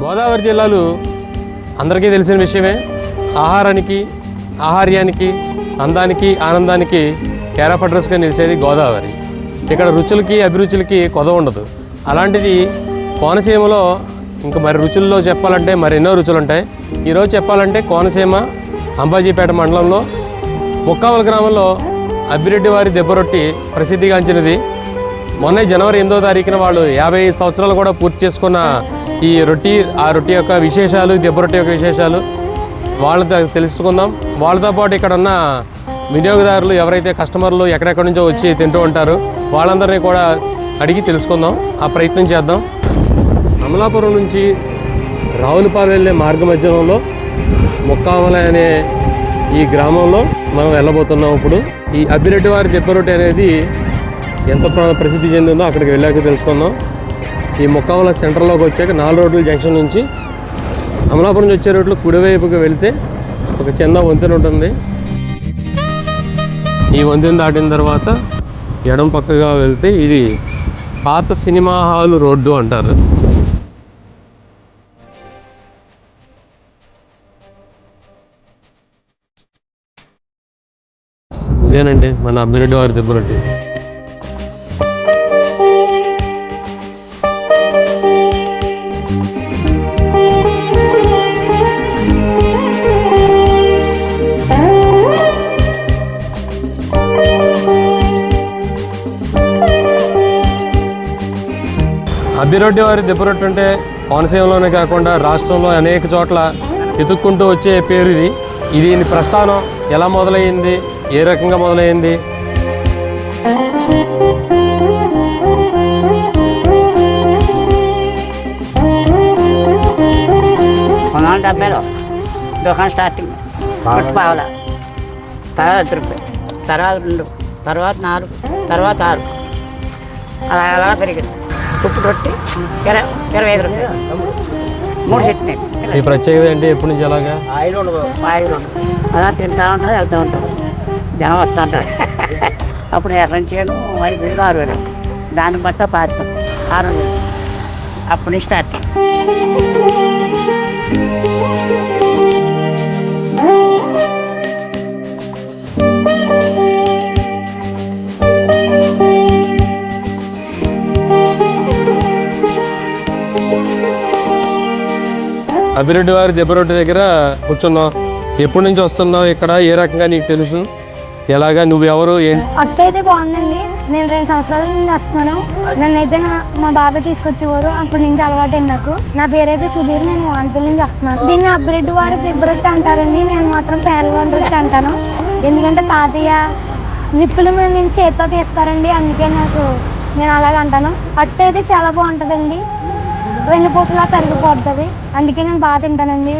గోదావరి జిల్లాలు అందరికీ తెలిసిన విషయమే. ఆహారానికి ఆహార్యానికి అందానికి ఆనందానికి కేరాఫ్ అడ్రస్గా నిలిచేది గోదావరి. ఇక్కడ రుచులకి అభిరుచులకి కొదవ ఉండదు. అలాంటిది కోనసీమలో ఇంకా మరి రుచుల్లో చెప్పాలంటే మరి ఎన్నో రుచులు ఉంటాయి ఈరోజు చెప్పాలంటే కోనసీమ అంబాజీపేట మండలంలో ముక్కావల గ్రామంలో అభిరెడ్డి వారి దెబ్బరొట్టి ప్రసిద్ధిగాంచినది మొన్న జనవరి ఎనిమిదో తారీఖున వాళ్ళు యాభై సంవత్సరాలు కూడా పూర్తి చేసుకున్న ఈ రొట్టి ఆ రొట్టి యొక్క విశేషాలు దెబ్బ రొట్టి యొక్క విశేషాలు వాళ్ళతో తెలుసుకుందాం. వాళ్ళతో పాటు ఇక్కడ ఉన్న వినియోగదారులు ఎవరైతే కస్టమర్లు ఎక్కడెక్కడి నుంచో వచ్చి తింటూ ఉంటారు వాళ్ళందరినీ కూడా అడిగి తెలుసుకుందాం. ఆ ప్రయత్నం చేద్దాం. అమలాపురం నుంచి రావులపాలెం వెళ్ళే మార్గ మధ్యంలో ముక్కావల అనే ఈ గ్రామంలో మనం వెళ్ళబోతున్నాం ఇప్పుడు. ఈ అబ్బిరెడ్డి వారి దెబ్బ రొట్టి అనేది ఎంత ప్రసిద్ధి చెందిందో అక్కడికి వెళ్ళాక తెలుసుకుందాం. ఈ ముక్కావల సెంటర్లోకి వచ్చాక నాలుగు రోడ్ల జంక్షన్ నుంచి అమలాపురం నుంచి వచ్చే రోడ్లు కుడివైపుకి వెళ్తే ఒక చిన్న వంతెన ఉంటుంది. ఈ వంతెన దాటిన తర్వాత ఎడం పక్కగా వెళ్తే ఇది పాత సినిమా హాల్ రోడ్డు అంటారు. ఇదేనండి మన అమ్మిరెడ్డి వారి దెబ్బరొట్టి అబ్బిరొడ్డి వారి దెబ్బరొట్టు అంటే కోనసీమలోనే కాకుండా రాష్ట్రంలో అనేక చోట్ల ఎతుక్కుంటూ వచ్చే పేరు ఇది. ఇది దీని ప్రస్థానం ఎలా మొదలైంది ఏ రకంగా మొదలైంది వందల డెబ్బైలో. దుకాణం స్టార్టింగ్. పావుల. తర్వాత తర్వాత రెండు. తర్వాత నాలుగు. తర్వాత ఆరు. అలా అలా పెరిగింది. ఉప్పు రొట్టి ఇరవై ఐదు రూపాయలు మూడు చట్నీ. ఈ ప్రత్యేకత ఏంటి? ఎప్పటి నుంచి ఎలాగా? ఆయిల్ అలా తింటా ఉంటుంది వెళ్తూ ఉంటాం జనం వస్తూ ఉంటారు. అప్పుడు ఎర్రం చేయడం ఐదు వేలు ఆరు వేలు. దాన్ని బట్టి పాతాం ఆరు వేలు. అప్పటి నుంచి స్టార్ట్. అభిరెడ్డి వారి దెబ్బరొట్టి దగ్గర కూర్చున్నాం. ఎప్పటి నుంచి వస్తున్నావు ఇక్కడ? ఏ రకంగా నీకు తెలుసు? ఎలాగా? నువ్వెవరు ఏంటి అట్ట అయితే బాగుందండి. నేను రెండు సంవత్సరాల నుంచి వస్తున్నాను నన్ను అయితే మా బాబాయ్ తీసుకొచ్చేవారు. అప్పటి నుంచి అలవాటు నాకు. నా పేరైతే సుధీర్. నేను వానపల్లి నుంచి వస్తున్నాను. దీన్ని అబ్బిరెడ్డి వారు దిబ్బరొట్టి అంటారండి. నేను మాత్రం పేరవాన్ అంటాను. ఎందుకంటే తాతయ్య నిప్పుల మీద నుంచి చేత్తో తీస్తారండి. అందుకే నాకు నేను అలాగ అంటాను. అట్టు అయితే చాలా బాగుంటుందండి. రెండు పూసలా తరిగిపోతుంది అందుకే నేను బాగా తింటానండి.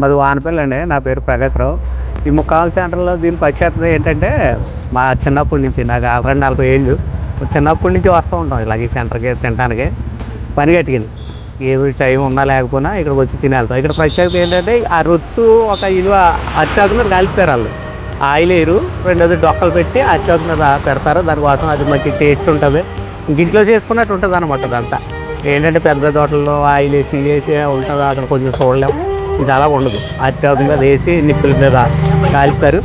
మాది వానపల్లి అండి నా పేరు ప్రకాశ్రావు ఈ ముక్కాల సెంటర్లో దీని ప్రత్యేకత ఏంటంటే మా చిన్నప్పటి నుంచి నాకు అరవై నలభై ఏళ్ళు. చిన్నప్పటి నుంచి వస్తూ ఉంటాం ఇలాగ ఈ సెంటర్కి తినడానికి పని కట్టుకెళ్ళి ఏ టైం ఉన్నా లేకపోయినా ఇక్కడికి వచ్చి తినేస్తాం ఇక్కడ ప్రత్యేకత ఏంటంటే ఆ రొత్తు ఒక ఇలువ అరిటాకు మీద కలిపారు వాళ్ళు. ఆయిల్ వేయరు రెండోది డొక్కలు పెట్టి అరిటాకు మీద పెడతారు. దానికోసం అది మంచి టేస్ట్ ఉంటుంది. ఇంక ఇంట్లో చేసుకున్నట్టు ఉంటుంది అనమాట అదంతా. ఏంటంటే పెద్ద తోటల్లో ఆయిల్ వేసి వేసి ఉంటుంది. అక్కడ కొంచెం చూడలేము ఇది అలా ఉండదు. అరిటాకు మీద వేసి నిప్పుల మీద కాలుస్తారు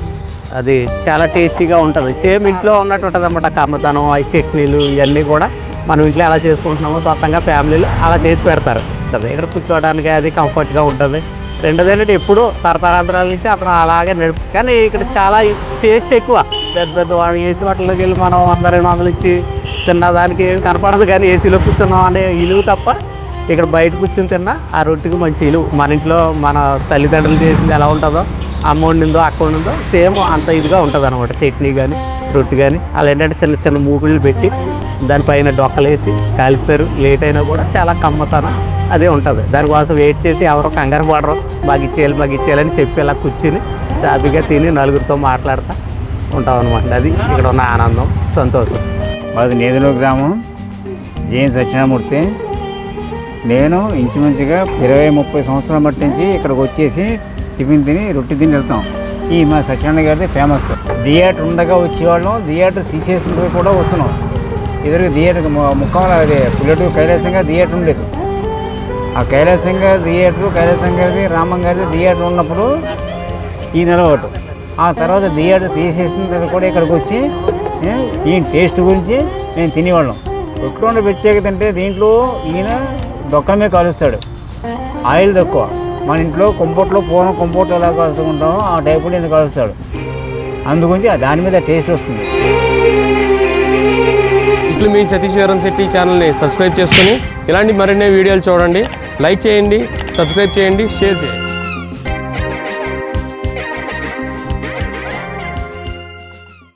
అది చాలా టేస్టీగా ఉంటుంది. సేమ్ ఇంట్లో ఉన్నట్టు ఉంటుంది అనమాట కమ్మతనం ఐ చట్నీలు ఇవన్నీ కూడా. మనం ఇంట్లో ఎలా చేసుకుంటున్నామో సొంతంగా ఫ్యామిలీలు అలా చేసి పెడతారు. ఇక్కడ కూర్చోవడానికి అది కంఫర్ట్గా ఉంటుంది. రెండోది ఏంటంటే ఎప్పుడు తరతరాంతరాల నుంచి అతను అలాగే నడుపు కానీ ఇక్కడ చాలా టేస్ట్ ఎక్కువ. పెద్ద పెద్ద వాళ్ళు ఏసీ హోటల్లోకి వెళ్ళి మనం వంద రెండు వందలు ఇచ్చి తిన్నదానికి ఏం కనపడదు కానీ ఏసీలో కూర్చున్నాం అనే ఇలువ తప్ప ఇక్కడ బయట కూర్చుని తిన్నా ఆ రొట్టెకి మంచి ఇలువ. మన ఇంట్లో మన తల్లిదండ్రులు చేసింది ఎలా ఉంటుందో అమ్మ వండిందో అక్క వండిందో సేమ్ అంత ఇదిగా ఉంటుంది అనమాట చట్నీ కానీ రొట్టె కానీ అలా ఏంటంటే చిన్న చిన్న మూకుళ్ళు పెట్టి దానిపైన డొక్కలేసి కాలిపారు లేట్ అయినా కూడా చాలా కమ్మతనం. అదే ఉంటుంది. దానికోసం వెయిట్ చేసి ఎవరో కంగారు పడరు. మాకు ఇచ్చేయాలి మాకు ఇచ్చేయాలని చెప్పి ఇలా కూర్చుని సాఫీగా తిని నలుగురితో మాట్లాడుతూ ఉంటాం అనమాట అది ఇక్కడ ఉన్న ఆనందం సంతోషం. మాది నేదునూరు గ్రామం. జేఎన్ సత్యనామూర్తి నేను ఇంచుమించుగా ఇరవై ముప్పై సంవత్సరాల మట్టి నుంచి ఇక్కడికి వచ్చేసి టిఫిన్ తిని రొట్టి తిని వెళ్తాం. ఈ మా సత్యనారాయణ గారిది ఫేమస్. థియేటర్ ఉండగా వచ్చేవాళ్ళం. థియేటర్ తీసేసిన కూడా వస్తున్నాం. ఎదురుగా థియేటర్ ముఖంలో అది పుల్లెటూరు కైలాసంగా థియేటర్ ఉండేది. ఆ కైలాసంగా థియేటర్ కైలాసం గారిది రామం గారిది థియేటర్ ఉన్నప్పుడు ఈ నిలబడు ఆ తర్వాత థియేటర్ తీసేసిన తర్వాత కూడా ఇక్కడికి వచ్చి ఈయన టేస్ట్ గురించి మేము తినేవాళ్ళం. రొట్టెలో ప్రత్యేకత అంటే దీంట్లో ఈయన దొక్కమే కాలుస్తాడు. ఆయిల్ తక్కువ. మన ఇంట్లో కొంపట్లో పూర్వం కొంపట్లో ఎలా కలుసుకుంటామో ఆ టైపులో ఈయన కలుస్తాడు. అందుగురించి దాని మీద టేస్ట్ వస్తుంది. ఇట్లు మీ సతీశ్వరం శెట్టి ఛానల్ని సబ్స్క్రైబ్ చేసుకొని ఇలాంటి మరిన్ని వీడియోలు చూడండి. లైక్ చేయండి సబ్స్క్రైబ్ చేయండి షేర్ చేయండి.